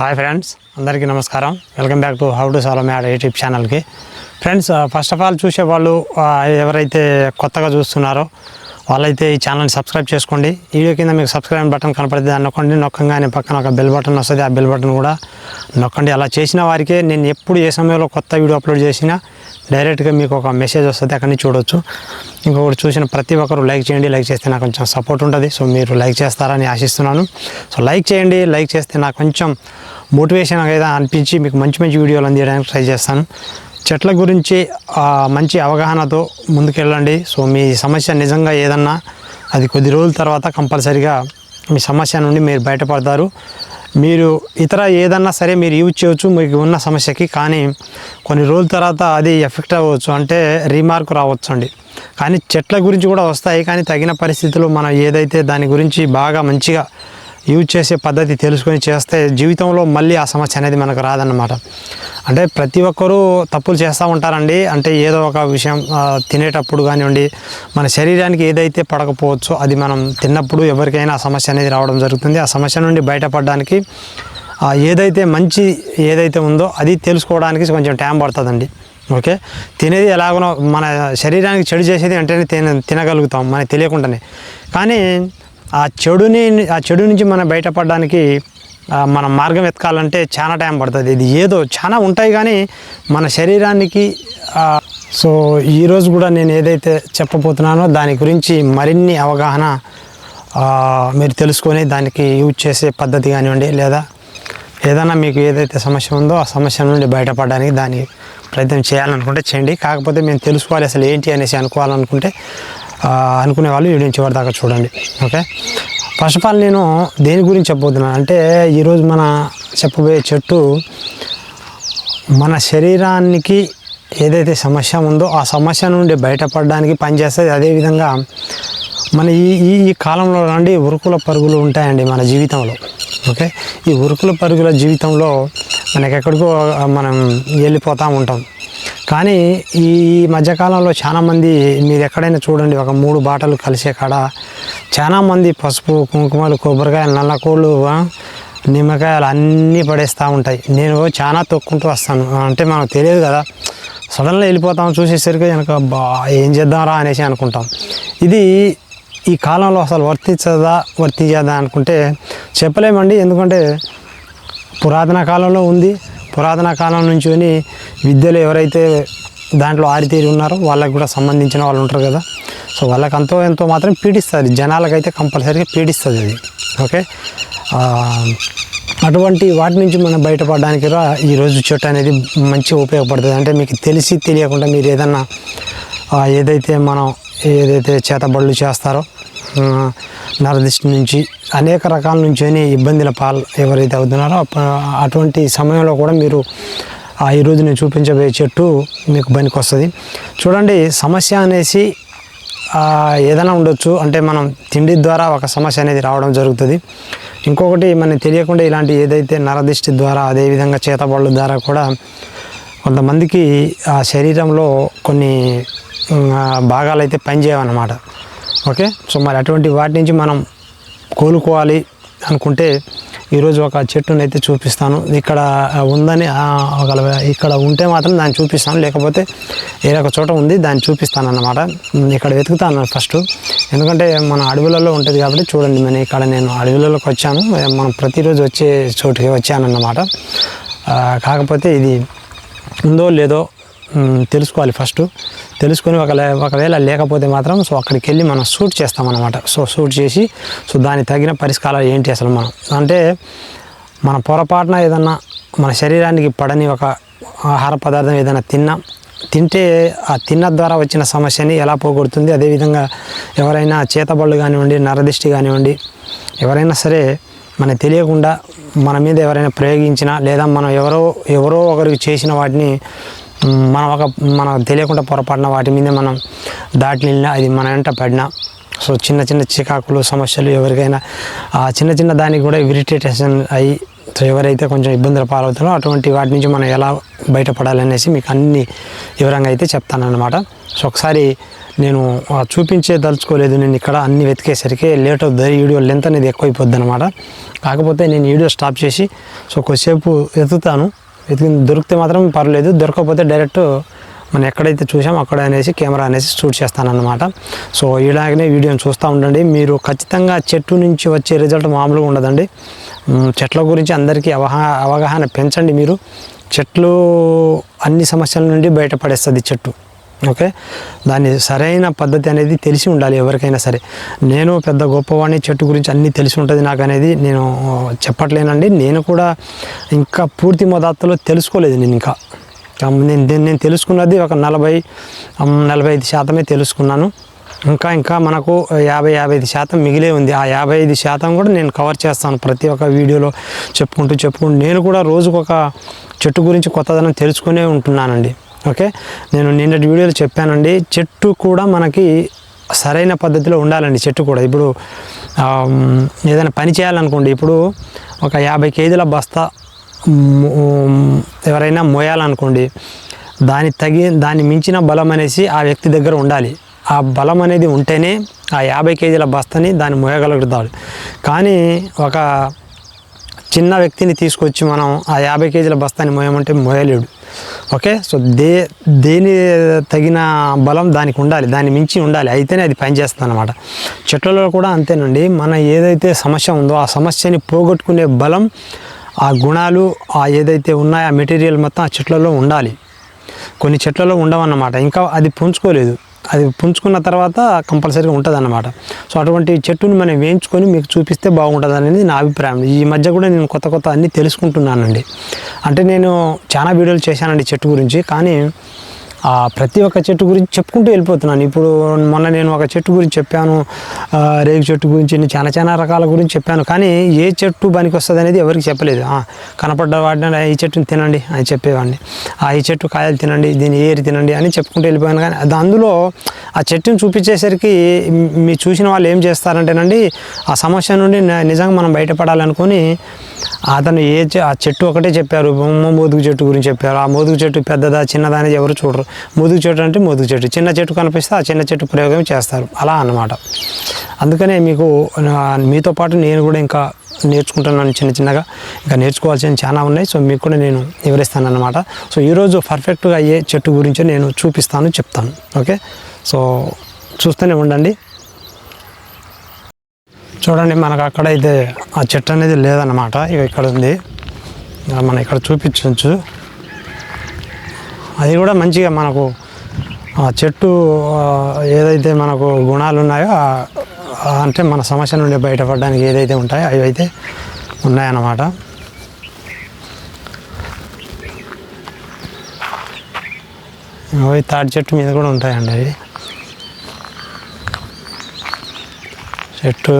Hi friends అందరికీ నమస్కారం. Welcome back to how to సాలో mad YouTube ఛానల్కి ఫ్రెండ్స్ ఫస్ట్ ఆఫ్ ఆల్ చూసే వాళ్ళు uh, ఎవరైతే కొత్తగా చూస్తున్నారో వాళ్ళైతే ఈ ఛానల్ని సబ్స్క్రైబ్ చేసుకోండి. వీడియో కింద మీకు సబ్స్క్రైబ్ బటన్ కనపడుతుంది దాన్ని నొక్కండి. పక్కన ఒక బెల్ బటన్ వస్తుంది. ఆ బెల్ బటన్ కూడా నొక్కండి. అలా చేసిన వారికే నేను ఎప్పుడు ఏ సమయంలో కొత్త వీడియో అప్లోడ్ చేసినా డైరెక్ట్గా మీకు ఒక మెసేజ్ వస్తుంది. అక్కడి నుంచి చూడొచ్చు. ఇంకొకటి చూసిన ప్రతి ఒక్కరు లైక్ చేయండి. లైక్ చేస్తే నాకు కొంచెం సపోర్ట్ ఉంటుంది. సో మీరు లైక్ చేస్తారని ఆశిస్తున్నాను. సో లైక్ చేయండి. లైక్ చేస్తే నాకు కొంచెం మోటివేషన్ అయితే అనిపించి మీకు మంచి మంచి వీడియోలు అందించడానికి ట్రై చేస్తాను. చెట్ల గురించి మంచి అవగాహనతో ముందుకెళ్ళండి. సో మీ సమస్య నిజంగా ఏదన్నా అది కొద్ది రోజుల తర్వాత కంపల్సరిగా మీ సమస్య నుండి మీరు బయటపడతారు. మీరు ఇతర ఏదన్నా సరే మీరు యూజ్ చేయవచ్చు మీకు ఉన్న సమస్యకి కానీ కొన్ని రోజుల తర్వాత అది ఎఫెక్ట్ అవ్వచ్చు అంటే రీమార్క్ రావచ్చు అండి కానీ చెట్ల గురించి కూడా వస్తాయి కానీ తగిన పరిస్థితులు మనం ఏదైతే దాని గురించి బాగా మంచిగా యూజ్ చేసే పద్ధతి తెలుసుకొని చేస్తే జీవితంలో మళ్ళీ ఆ సమస్య అనేది మనకు రాదన్నమాట. అంటే ప్రతి ఒక్కరూ తప్పులు చేస్తూ ఉంటారండి. అంటే ఏదో ఒక విషయం తినేటప్పుడు కానివ్వండి మన శరీరానికి ఏదైతే పడకపోవచ్చో అది మనం తిన్నప్పుడు ఎవరికైనా ఆ సమస్య అనేది రావడం జరుగుతుంది. ఆ సమస్య నుండి బయటపడడానికి ఏదైతే మంచి ఏదైతే ఉందో అది తెలుసుకోవడానికి కొంచెం టైం పడుతుందండి. ఓకే? తినేది ఎలాగనో మన శరీరానికి చెడు చేసేది వెంటనే తిన తినగలుగుతాం మనకి తెలియకుండానే. కానీ ఆ చెడుని ఆ చెడు నుంచి మనం బయటపడడానికి మనం మన మార్గం వెతకాలంటే చాలా టైం పడుతుంది. ఇది ఏదో చాలా ఉంటాయి కానీ మన శరీరానికి సో ఈరోజు కూడా నేను ఏదైతే చెప్పబోతున్నానో దాని గురించి మరిన్ని అవగాహన మీరు తెలుసుకొని దానికి యూజ్ చేసే పద్ధతి కానివ్వండి లేదా ఏదైనా మీకు ఏదైతే సమస్య ఉందో ఆ సమస్య నుండి బయటపడడానికి దాని ప్రయత్నం చేయాలనుకుంటే చేయండి. కాకపోతే మేము తెలుసుకోవాలి అసలు ఏంటి అనేసి అనుకోవాలనుకుంటే అనుకునే వాళ్ళు వీడియో చివరి దాకా చూడండి. ఓకే? ఫస్ట్ ఆఫ్ ఆల్ నేను దేని గురించి చెప్పబోతున్నాను అంటే ఈరోజు మన చెప్పబోయే చెట్టు మన శరీరానికి ఏదైతే సమస్య ఉందో ఆ సమస్య నుండి బయటపడడానికి పనిచేస్తుంది. అదేవిధంగా మన ఈ ఈ ఈ కాలంలో నుండి ఉరుకుల పరుగులు ఉంటాయండి మన జీవితంలో. ఓకే? ఈ ఉరుకుల పరుగుల జీవితంలో మనకెక్కడికో మనం వెళ్ళిపోతూ ఉంటాం. కానీ ఈ మధ్యకాలంలో చాలామంది మీరు ఎక్కడైనా చూడండి ఒక మూడు బాటలు కలిసే కాడ చాలామంది పసుపు కుంకుమలు కొబ్బరికాయలు నల్లకోళ్ళు నిమ్మకాయలు అన్నీ పడేస్తూ ఉంటాయి. నేను చాలా తొక్కుంటూ వస్తాను. అంటే మనకు తెలియదు కదా సడన్గా వెళ్ళిపోతాం చూసేసరికి వెనక బా ఏం చేద్దాంరా అనేసి అనుకుంటాం. ఇది ఈ కాలంలో అసలు వర్తించదా వర్తించదా అనుకుంటే చెప్పలేమండి. ఎందుకంటే పురాతన కాలంలో ఉంది పురాతన కాలం నుంచి విద్యలో ఎవరైతే దాంట్లో ఆరితేరి ఉన్నారో వాళ్ళకి కూడా సంబంధించిన వాళ్ళు ఉంటారు కదా. సో వాళ్ళకి అంతో ఎంతో మాత్రం పీడిస్తుంది జనాలకైతే కంపల్సరీగా పీడిస్తుంది అది. ఓకే? అటువంటి వాటి నుంచి మనం బయటపడడానికి రా ఈరోజు చెట్టు అనేది మంచి ఉపయోగపడుతుంది. అంటే మీకు తెలిసి తెలియకుండా మీరు ఏదన్నా ఏదైతే మనం ఏదైతే చేతబడులు చేస్తారో నరదిష్టి నుంచి అనేక రకాల నుంచి ఇబ్బందుల పాలు ఎవరైతే అవుతున్నారో అటువంటి సమయంలో కూడా మీరు ఆ, ఈరోజు నేను చూపించబోయే చెట్టు మీకు పనికి వస్తుంది. చూడండి సమస్య అనేసి ఏదైనా ఉండొచ్చు. అంటే మనం తిండి ద్వారా ఒక సమస్య అనేది రావడం జరుగుతుంది. ఇంకొకటి మనకి తెలియకుండా ఇలాంటి ఏదైతే నరదిష్టి ద్వారా అదేవిధంగా చేతబళ్ళు ద్వారా కూడా కొంతమందికి ఆ శరీరంలో కొన్ని భాగాలు అయితే పనిచేయవన్నమాట. ఓకే? సో మరి అటువంటి వాటి నుంచి మనం కోలుకోవాలి అనుకుంటే ఈరోజు ఒక చెట్టును అయితే చూపిస్తాను. ఇక్కడ ఉందని ఇక్కడ ఉంటే మాత్రం దాన్ని చూపిస్తాను. లేకపోతే ఏదొక చోట ఉంది దాన్ని చూపిస్తాను అన్నమాట ఇక్కడ వెతుకుతాను ఫస్ట్. ఎందుకంటే మన అడవులలో ఉంటుంది కాబట్టి చూడండి నేను ఇక్కడ నేను అడవులలోకి వచ్చాను. మనం ప్రతిరోజు వచ్చే చోటుకి వచ్చానన్నమాట. కాకపోతే ఇది ఉందో లేదో తెలుసుకోవాలి ఫస్ట్ తెలుసుకొని ఒకవేళ ఒకవేళ లేకపోతే మాత్రం సో అక్కడికి వెళ్ళి మనం షూట్ చేస్తామన్నమాట. సో షూట్ చేసి సో దానికి తగిన పరిష్కారాలు ఏంటి అసలు మనం? అంటే మన పొరపాటున ఏదన్నా మన శరీరానికి పడని ఒక ఆహార పదార్థం ఏదైనా తిన్నా తింటే ఆ తిన్న ద్వారా వచ్చిన సమస్యని ఎలా పోగొడుతుంది? అదేవిధంగా ఎవరైనా చేతబళ్ళు కానివ్వండి నరదిష్టి కానివ్వండి ఎవరైనా సరే మనకు తెలియకుండా మన మీద ఎవరైనా ప్రయోగించినా లేదా మనం ఎవరో ఎవరో ఒకరికి చేసిన వాటిని మనం ఒక మనకు తెలియకుండా పొరపడిన వాటి మీద మనం దాటి వెళ్ళినా అది మన వెంట పడినా సో చిన్న చిన్న చికాకులు సమస్యలు ఎవరికైనా ఆ చిన్న చిన్న దానికి కూడా ఇరిటేటేషన్ అయ్యి సో ఎవరైతే కొంచెం ఇబ్బందులు పాలవుతారో అటువంటి వాటి నుంచి మనం ఎలా బయటపడాలనేసి మీకు అన్ని వివరంగా అయితే చెప్తానన్నమాట. సో ఒకసారి నేను చూపించే దలుచుకోలేదు నేను ఇక్కడ అన్ని వెతికేసరికి లేట్ అవుతుంది వీడియో లెంత్ అనేది ఎక్కువైపోద్ది అనమాట కాకపోతే నేను వీడియో స్టాప్ చేసి సో కొద్దిసేపు ఎత్తుతాను. దొరికితే మాత్రం పర్లేదు దొరకకపోతే డైరెక్ట్ మనం ఎక్కడైతే చూసామో అక్కడ అనేసి కెమెరా అనేసి షూట్ చేస్తానన్నమాట. సో ఇలాగనే వీడియోని చూస్తూ ఉండండి. మీరు ఖచ్చితంగా చెట్టు నుంచి వచ్చే రిజల్ట్ మామూలుగా ఉండదండి. చెట్ల గురించి అందరికీ అవగా అవగాహన పెంచండి మీరు. చెట్లు అన్ని సమస్యల నుండి బయటపడేస్తుంది చెట్టు. ఓకే? దాన్ని సరైన పద్ధతి అనేది తెలిసి ఉండాలి ఎవరికైనా సరే. నేను పెద్ద గొప్పవాడిని చెట్టు గురించి అన్నీ తెలిసి ఉంటుంది నాకు అనేది నేను చెప్పట్లేనండి. నేను కూడా ఇంకా పూర్తి మోతాదులో తెలుసుకోలేదు నేను ఇంకా. నేను నేను- నేను తెలుసుకున్నది ఒక నలభై నలభై ఐదు శాతమే తెలుసుకున్నాను. ఇంకా ఇంకా మనకు యాభై యాభై ఐదు శాతం మిగిలే ఉంది. ఆ యాభై ఐదు శాతం కూడా నేను కవర్ చేస్తాను ప్రతి ఒక్క వీడియోలో చెప్పుకుంటూ చెప్పుకుంటూ. నేను కూడా రోజుకొక చెట్టు గురించి కొత్తదనం తెలుసుకునే ఉంటున్నానండి. ఓకే? నేను నిన్నటి వీడియోలో చెప్పానండి చెట్టు కూడా మనకి సరైన పద్ధతిలో ఉండాలండి చెట్టు కూడా. ఇప్పుడు ఏదైనా పని చేయాలనుకోండి ఇప్పుడు ఒక యాభై కేజీల బస్తా ఎవరైనా మోయాలనుకోండి దాని తగి దాన్ని మించిన బలం అనేసి ఆ వ్యక్తి దగ్గర ఉండాలి. ఆ బలం అనేది ఉంటేనే ఆ యాభై కేజీల బస్తని దాన్ని మోయగలుగుతాడు. కానీ ఒక చిన్న వ్యక్తిని తీసుకొచ్చి మనం ఆ యాభై కేజీల బస్తాని మోయమంటే మోయలేడు. ఓకే? సో దే దేని తగిన బలం దానికి ఉండాలి దాన్ని మించి ఉండాలి అయితేనే అది పనిచేస్తుంది అనమాట చెట్లలో కూడా అంతేనండి. మన ఏదైతే సమస్య ఉందో ఆ సమస్యని పోగొట్టుకునే బలం ఆ గుణాలు ఆ ఏదైతే ఉన్నాయో ఆ మెటీరియల్ మొత్తం ఆ చెట్లలో ఉండాలి. కొన్ని చెట్లలో ఉండవన్నమాట. ఇంకా అది పుంజుకోలేదు. అది పుంజుకున్న తర్వాత కంపల్సరీగా ఉంటుంది అన్నమాట సో అటువంటి చెట్టుని మనం వేయించుకొని మీకు చూపిస్తే బాగుంటుంది అనేది నా అభిప్రాయం. ఈ మధ్య కూడా నేను కొత్త కొత్త అన్నీ తెలుసుకుంటున్నానండి. అంటే నేను చాలా వీడియోలు చేశానండి చెట్టు గురించి. కానీ ఆ ప్రతి ఒక్క చెట్టు గురించి చెప్పుకుంటూ వెళ్ళిపోతున్నాను. ఇప్పుడు మొన్న నేను ఒక చెట్టు గురించి చెప్పాను రేగు చెట్టు గురించి నేను చాలా చాలా రకాల గురించి చెప్పాను. కానీ ఏ చెట్టు పనికి వస్తుంది అనేది ఎవరికి చెప్పలేదు. కనపడ్డ వాడిని ఈ చెట్టుని తినండి అని చెప్పేవాడిని. ఆ ఈ చెట్టు కాయలు తినండి దీన్ని ఏరి తినండి అని చెప్పుకుంటూ వెళ్ళిపోయాను. కానీ అది అందులో ఆ చెట్టుని చూపించేసరికి మీ- చూసిన వాళ్ళు ఏం చేస్తారంటేనండి ఆ సమస్య నుండి నిజంగా మనం బయటపడాలనుకొని అతను ఏ ఆ చెట్టు ఒకటే చెప్పారు. బొమ్మ మోదుగు చెట్టు గురించి చెప్పారు. ఆ మోదుగు చెట్టు పెద్దదా చిన్నదా అనేది ఎవరు చూడరు. ముదుగు చెట్టు అంటే ముదుగు చెట్టు. చిన్న చెట్టు కనిపిస్తే ఆ చిన్న చెట్టు ప్రయోగం చేస్తారు. అలా అన్నమాట. అందుకనే మీకు మీతో పాటు నేను కూడా ఇంకా నేర్చుకుంటున్నాను చిన్న చిన్నగా. ఇంకా నేర్చుకోవాల్సిన చాలా ఉన్నాయి. సో మీకు కూడా నేను వివరిస్తాను అనమాట సో ఈరోజు పర్ఫెక్ట్గా అయ్యే చెట్టు గురించి నేను చూపిస్తాను చెప్తాను. ఓకే? సో చూస్తూనే ఉండండి. చూడండి మనకు అక్కడ అయితే ఆ చెట్టు అనేది లేదన్నమాట. ఇక ఇక్కడ ఉంది. మనం ఇక్కడ చూపించవచ్చు అది కూడా మంచిగా మనకు ఆ చెట్టు ఏదైతే మనకు గుణాలు ఉన్నాయో అంటే మన సమస్య నుండి బయటపడడానికి ఏదైతే ఉంటాయో అవి అయితే ఉన్నాయన్నమాట. తాటి చెట్టు మీద కూడా ఉంటాయండి అవి. చెట్టు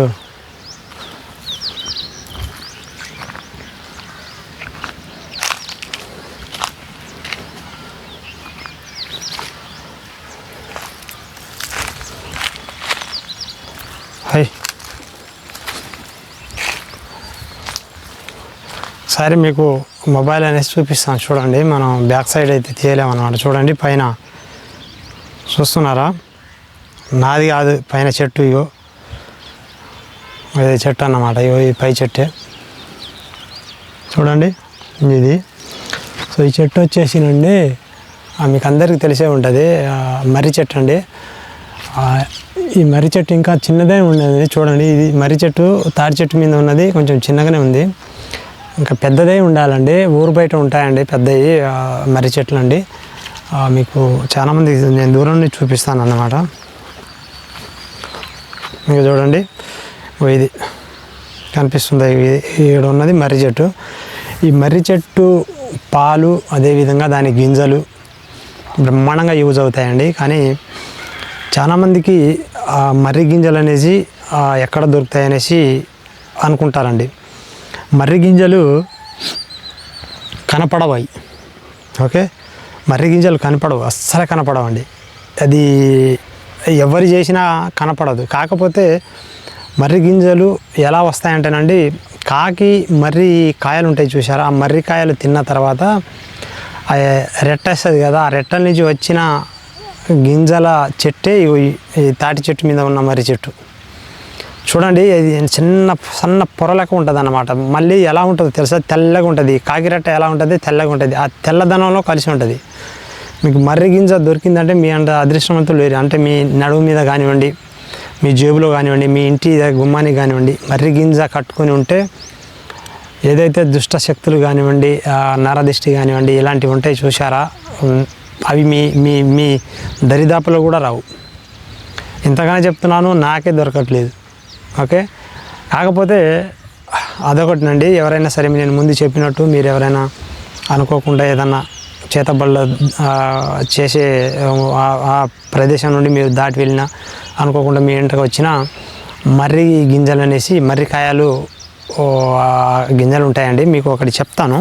ఒకసారి మీకు మొబైల్ అనేసి చూపిస్తాను. చూడండి మనం బ్యాక్ సైడ్ అయితే తీయలేమన్నమాట. చూడండి పైన చూస్తున్నారా? నాది కాదు పైన చెట్టు ఇగో. ఇది చెట్టు అన్నమాట ఇగో ఈ పై చెట్టే. చూడండి ఇది. సో ఈ చెట్టు వచ్చేసినండి మీకు అందరికీ తెలిసే ఉంటుంది మర్రి చెట్టు అండి. ఈ మర్రి చెట్టు ఇంకా చిన్నదే ఉన్నది. చూడండి ఇది మర్రి చెట్టు తాడి చెట్టు మీద ఉన్నది కొంచెం చిన్నగానే ఉంది. ఇంకా పెద్దదే ఉండాలండి. ఊరు బయట ఉంటాయండి పెద్దవి మర్రి చెట్లు అండి మీకు చాలామంది నేను దూరం నుంచి చూపిస్తాను అన్నమాట మీకు చూడండి. ఇది కనిపిస్తుంది. ఇక్కడ ఉన్నది మర్రి చెట్టు. ఈ మర్రి చెట్టు పాలు అదేవిధంగా దాని గింజలు బ్రహ్మాండంగా యూజ్ అవుతాయండి. కానీ చాలామందికి మర్రి గింజలు అనేసి ఎక్కడ దొరుకుతాయి అనేసి అనుకుంటారండి. మర్రి గింజలు కనపడవాయి. ఓకే? మర్రి గింజలు కనపడవు. అస్సలు కనపడవండి. అది ఎవరు చేసినా కనపడదు. కాకపోతే మర్రి గింజలు ఎలా వస్తాయంటేనండి కాకి మర్రి కాయలు ఉంటాయి చూసారా ఆ మర్రి కాయలు తిన్న తర్వాత రెట్ట వస్తుంది కదా ఆ రెట్టల నుంచి వచ్చిన గింజల చెట్టే ఈ తాటి చెట్టు మీద ఉన్న మర్రి చెట్టు. చూడండి ఇది చిన్న సన్న పొరలకు ఉంటుంది అన్నమాట మళ్ళీ ఎలా ఉంటుందో తెలుసా? తెల్లగా ఉంటుంది. కాకిరెట్ట ఎలా ఉంటుంది? తెల్లగా ఉంటుంది. ఆ తెల్లదనంలో కలిసి ఉంటుంది. మీకు మర్రి గింజ దొరికిందంటే మీ అంత అదృష్టవంతులు లేరు. అంటే మీ నడుము మీద కానివ్వండి మీ జేబులో కానివ్వండి మీ ఇంటి గుమ్మానికి కానివ్వండి మర్రి గింజ కట్టుకొని ఉంటే ఏదైతే దుష్ట శక్తులు కానివ్వండి నరదిష్టి కానివ్వండి ఇలాంటివి ఉంటాయి చూసారా అవి మీ మీ మీ దరిదాపులో కూడా రావు. ఇంతగానే చెప్తున్నాను నాకే దొరకట్లేదు. ఓకే? కాకపోతే అదొకటినండి ఎవరైనా సరే నేను ముందు చెప్పినట్టు మీరు ఎవరైనా అనుకోకుండా ఏదన్నా చేతబళ్ళ చేసే ఆ- ప్రదేశం నుండి మీరు దాటి వెళ్ళినా అనుకోకుండా మీ ఇంటికి వచ్చిన మర్రి గింజలు అనేసి మర్రి కాయలు గింజలు ఉంటాయండి మీకు ఒకటి చెప్తాను.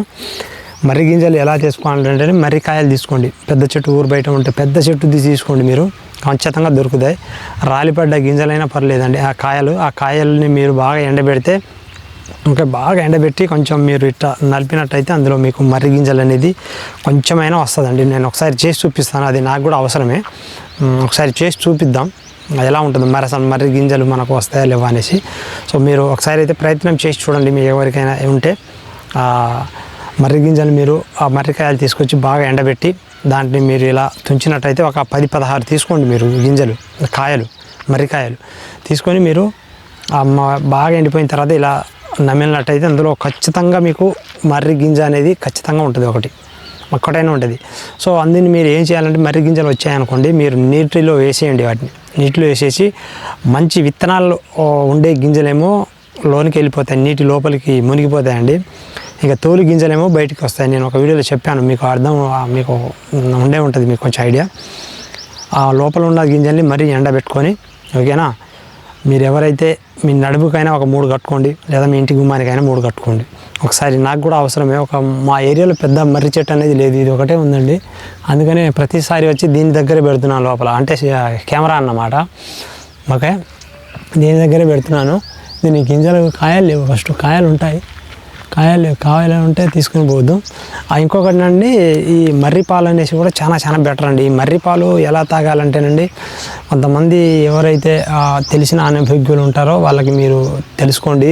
మర్రి గింజలు ఎలా చేసుకోవాలంటే మర్రి కాయలు తీసుకోండి. పెద్ద చెట్టు ఊరు బయట ఉంటే పెద్ద చెట్టు తీసుకోండి మీరు. ఖచ్చితంగా దొరుకుతాయి. రాలిపడ్డ గింజలైనా పర్లేదండి. ఆ కాయలు ఆ కాయల్ని మీరు బాగా ఎండబెడితే ఇంకా బాగా ఎండబెట్టి కొంచెం మీరు ఇట్లా నలిపినట్టయితే అందులో మీకు మర్రి గింజలు అనేది కొంచెమైనా వస్తుందండి. నేను ఒకసారి చేసి చూపిస్తాను. అది నాకు కూడా అవసరమే. ఒకసారి చేసి చూపిద్దాం. ఎలా ఉంటుంది? మరి అసలు మర్రి గింజలు మనకు వస్తాయా లేవా అనేసి. సో మీరు ఒకసారి అయితే ప్రయత్నం చేసి చూడండి. మీ ఎవరికైనా ఉంటే మర్రి గింజలు మీరు ఆ మర్రికాయలు తీసుకొచ్చి బాగా ఎండబెట్టి దాంట్లో మీరు ఇలా తుంచినట్టయితే ఒక పది పదహారు తీసుకోండి మీరు గింజలు కాయలు మర్రికాయలు. తీసుకొని మీరు బాగా ఎండిపోయిన తర్వాత ఇలా నమిలినట్టయితే అందులో ఖచ్చితంగా మీకు మర్రి గింజ అనేది ఖచ్చితంగా ఉంటుంది ఒకటి ఒక్కటైనా ఉంటుంది. సో అందుని మీరు ఏం చేయాలంటే మర్రి గింజలు వచ్చాయనుకోండి మీరు నీటిలో వేసేయండి వాటిని. నీటిలో వేసేసి మంచి విత్తనాలు ఉండే గింజలేమో లోనికి వెళ్ళిపోతాయి నీటి లోపలికి మునిగిపోతాయండి. ఇక తోలు గింజలేమో బయటికి వస్తాయి. నేను ఒక వీడియోలో చెప్పాను మీకు అర్థం మీకు ఉండే ఉంటుంది మీకు కొంచెం ఐడియా. ఆ లోపల ఉన్న గింజల్ని మరీ ఎండబెట్టుకొని ఓకేనా? మీరు ఎవరైతే మీ నడుముకైనా ఒక మూడు కట్టుకోండి లేదా మీ ఇంటి గుమ్మానికైనా మూడు కట్టుకోండి. ఒకసారి నాకు కూడా అవసరమే ఒక మా ఏరియాలో పెద్ద మర్రి చెట్టు అనేది లేదు ఇది ఒకటే ఉందండి. అందుకని ప్రతిసారి వచ్చి దీని దగ్గరే పెడుతున్నాను లోపల అంటే కెమెరా అన్నమాట. ఓకే? దీని దగ్గరే పెడుతున్నాను. దీని గింజలు కాయలు లేవు ఫస్ట్ కాయలు ఉంటాయి. కాయలు కాయలు ఉంటే తీసుకుని పోవద్దు ఆ ఇంకొకటి అండి ఈ మర్రి పాలు అనేసి కూడా చాలా చాలా బెటర్ అండి. ఈ మర్రి పాలు ఎలా తాగాలంటేనండి కొంతమంది ఎవరైతే తెలిసిన అనుభవజ్ఞులు ఉంటారో వాళ్ళకి మీరు తెలుసుకోండి.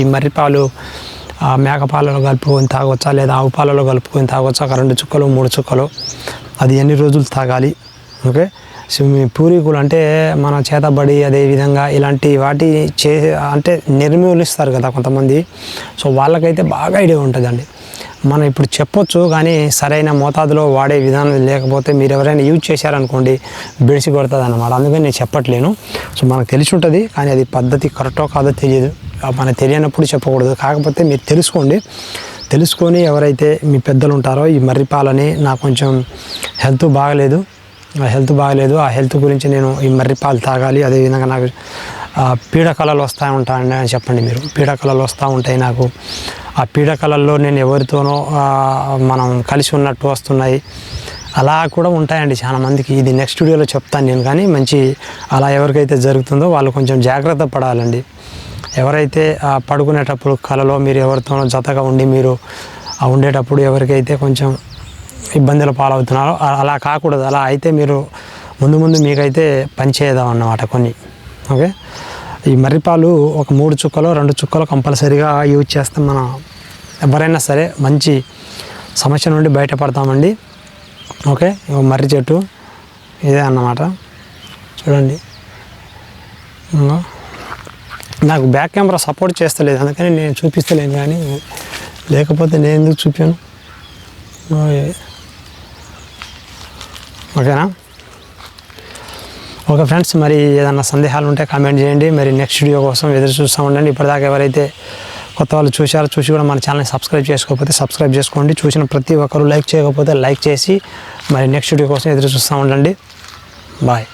ఈ మర్రి పాలు మేక పాలలో కలుపుకొని తాగొచ్చా లేదా ఆవు పాలలో కలుపుకొని తాగొచ్చా? ఒక రెండు చుక్కలు మూడు చుక్కలు. అది ఎన్ని రోజులు తాగాలి? ఓకే? పూర్వీకులు అంటే మన చేతబడి అదే విధంగా ఇలాంటి వాటి చే అంటే నిర్మూలిస్తారు కదా కొంతమంది. సో వాళ్ళకైతే బాగా ఐడియా ఉంటుందండి. మనం ఇప్పుడు చెప్పొచ్చు కానీ సరైన మోతాదులో వాడే విధానం లేకపోతే మీరు ఎవరైనా యూజ్ చేశారనుకోండి బెడిసి కొడుతుంది అనమాట అందుకని నేను చెప్పట్లేను. సో మనకు తెలిసి ఉంటుంది కానీ అది పద్ధతి కరెక్టో కాదో తెలియదు. మనకు తెలియనప్పుడు చెప్పకూడదు. కాకపోతే మీరు తెలుసుకోండి. తెలుసుకొని ఎవరైతే మీ పెద్దలు ఉంటారో ఈ మర్రిపాలని నాకు కొంచెం హెల్త్ బాగలేదు. ఆ హెల్త్ బాగలేదు. ఆ హెల్త్ గురించి నేను ఈ మర్రి పాలు తాగాలి. అదేవిధంగా నాకు పీడకళలు పీడకలలు వస్తూ ఉంటాయని అని చెప్పండి మీరు. పీడకలలు వస్తూ ఉంటాయి నాకు. ఆ పీడకలల్లో నేను ఎవరితోనో మనం కలిసి ఉన్నట్టు వస్తున్నాయి. అలా కూడా ఉంటాయండి చాలా మందికి. ఇది నెక్స్ట్ వీడియోలో చెప్తాను నేను కానీ మంచి అలా ఎవరికైతే జరుగుతుందో వాళ్ళు కొంచెం జాగ్రత్త పడాలండి. ఎవరైతే పడుకునేటప్పుడు కలలో మీరు ఎవరితోనో జతగా ఉండి మీరు ఉండేటప్పుడు ఎవరికైతే కొంచెం ఇబ్బందుల పాలవుతున్నారో. అలా కాకూడదు. అలా అయితే మీరు ముందు ముందు మీకైతే పనిచేయదాం అన్నమాట కొన్ని. ఓకే? ఈ మర్రిపాలు ఒక మూడు చుక్కలు రెండు చుక్కలు కంపల్సరీగా యూజ్ చేస్తాం మనం. ఎవరైనా సరే మంచి సమస్య నుండి బయటపడతామండి. ఓకే? మర్రి చెట్టు. ఇదే అన్నమాట. చూడండి. నాకు బ్యాక్ కెమెరా సపోర్ట్ చేస్తలేదు. అందుకని నేను చూపిస్తలేను కానీ లేకపోతే నేను ఎందుకు చూపాను? ఓకేనా? ఓకే ఫ్రెండ్స్ మరి ఏదైనా సందేహాలు ఉంటే కామెంట్ చేయండి. మరి నెక్స్ట్ వీడియో కోసం ఎదురు చూస్తూ ఉండండి. ఇప్పటిదాకా ఎవరైతే కొత్త వాళ్ళు చూశారో చూసి కూడా మన ఛానల్ని సబ్స్క్రైబ్ చేసుకోకపోతే సబ్స్క్రైబ్ చేసుకోండి. చూసిన ప్రతి ఒక్కరు లైక్ చేయకపోతే లైక్ చేసి మరి నెక్స్ట్ వీడియో కోసం ఎదురు చూస్తూ ఉండండి. బాయ్.